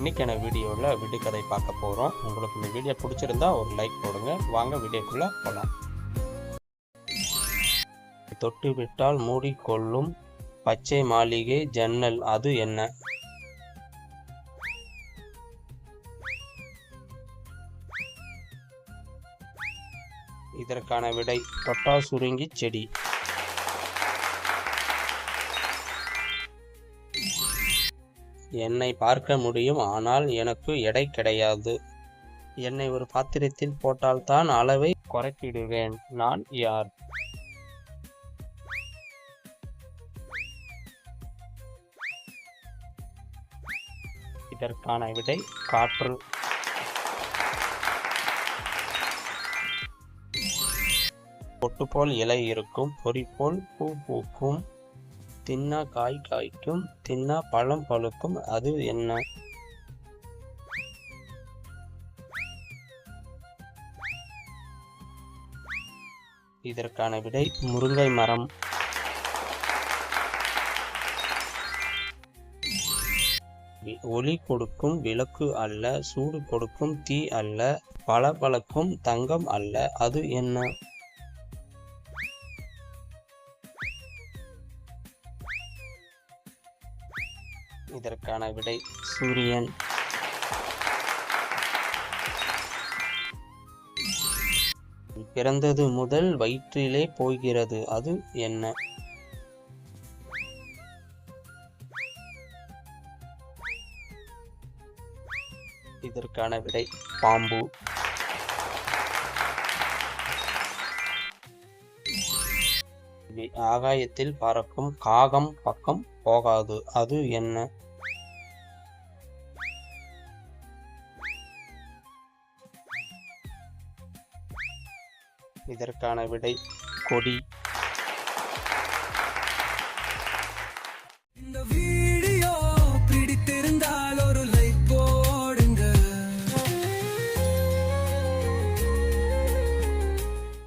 இன்னைக்கான வீடியோவில் விடுகதை பார்க்க போகிறோம். உங்களுக்கு இந்த வீடியோ பிடிச்சிருந்தா ஒரு லைக் போடுங்க. வாங்க வீடியோக்குள்ளே போகலாம். தொட்டுவிட்டால் மூடிக்கொள்ளும் பச்சை மாளிகை ஜன்னல் அது என்ன? இதற்கான விடை தொட்டா சுருங்கி செடி. என்னை பார்க்க முடியும் ஆனால் எனக்கு எடை கிடையாது. என்னை ஒரு பாத்திரத்தில் போட்டால்தான் அளவை குறைக்கிடுவேன் நான் யார்? இதற்கான விடை காற்று. பொட்டு போல் இலை இருக்கும் பொறி போல் பூ பூக்கும். தின்னா காய் காய்க்கும் தின்னா பழம் பழுக்கும் அது என்ன? இதற்கான விடை முருங்கை மரம். ஒளி கொடுக்கும் விளக்கு அல்ல சூடு கொடுக்கும் தீ அல்ல பளபளக்கும் தங்கம் அல்ல அது என்ன? இதற்கான விடை சூரியன். பிறந்தது முதல் வயிற்றிலே போகிறது அது என்ன? இதற்கான விடை பாம்பு. வி- ஆகாயத்தில் பறக்கும் காகம் பக்கம் போகாது. அது என்ன? இதற்கான விடை கொடி.